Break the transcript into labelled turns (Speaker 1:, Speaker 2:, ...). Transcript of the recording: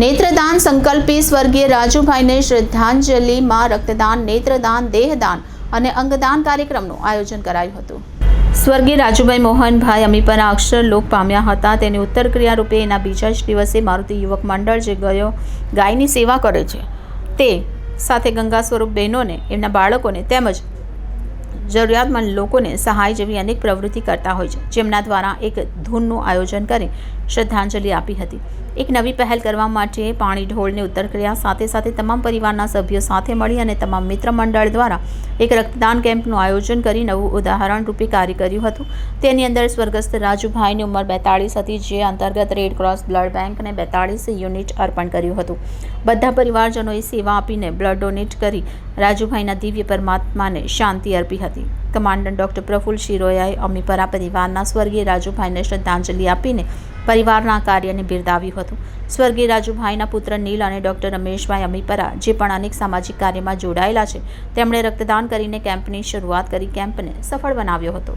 Speaker 1: નેત્રદાન સંકલ્પી સ્વર્ગીય રાજુભાઈને શ્રદ્ધાંજલિમાં રક્તદાન, નેત્રદાન, દેહદાન અને અંગદાન કાર્યક્રમનું આયોજન કરાયું હતું. સ્વર્ગીય રાજુભાઈ મોહનભાઈ અમીપના અક્ષર લોક પામ્યા હતા. તેની ઉત્તર ક્રિયા રૂપે એના બીજા જ દિવસે મારુતિ યુવક મંડળ જે ગયો, ગાયની સેવા કરે છે, તે સાથે ગંગા સ્વરૂપ બહેનોને, એમના બાળકોને તેમજ જરૂરિયાતમંદ લોકોને સહાય જેવી અનેક પ્રવૃત્તિ કરતા હોય છે, જેમના દ્વારા એક ધૂનનું આયોજન કરી શ્રદ્ધાંજલિ આપી હતી. એક નવી પહેલ કરવા માટે પાણી ઢોળની ઉત્તર ક્રિયા, સાથે સાથે તમામ પરિવારના સભ્યો સાથે મળી અને તમામ મિત્ર મંડળ દ્વારા એક રક્તદાન કેમ્પનું આયોજન કરી નવું ઉદાહરણ રૂપે કાર્ય કર્યું હતું. તેની અંદર સ્વર્ગસ્થ રાજુભાઈની ઉંમર બેતાળીસ હતી, જે અંતર્ગત રેડ ક્રોસ બ્લડ બેંકને બેતાળીસ યુનિટ અર્પણ કર્યું હતું. બધા પરિવારજનોએ સેવા આપીને બ્લડ ડોનેટ કરી રાજુભાઈના દિવ્ય પરમાત્માને શાંતિ અર્પી હતી. કમાન્ડન્ટ ડૉક્ટર પ્રફુલ્લ શિરોયાએ અમીપરા પરિવારના સ્વર્ગીય રાજુભાઈને શ્રદ્ધાંજલિ આપીને પરિવારના કાર્યને બિરદાવ્યું હતું. સ્વર્ગીય રાજુભાઈના પુત્ર નીલ અને ડૉક્ટર રમેશભાઈ અમીપરા, જે પણ અનેક સામાજિક કાર્યમાં જોડાયેલા છે, તેમણે રક્તદાન કરીને કેમ્પની શરૂઆત કરી કેમ્પને સફળ બનાવ્યો હતો.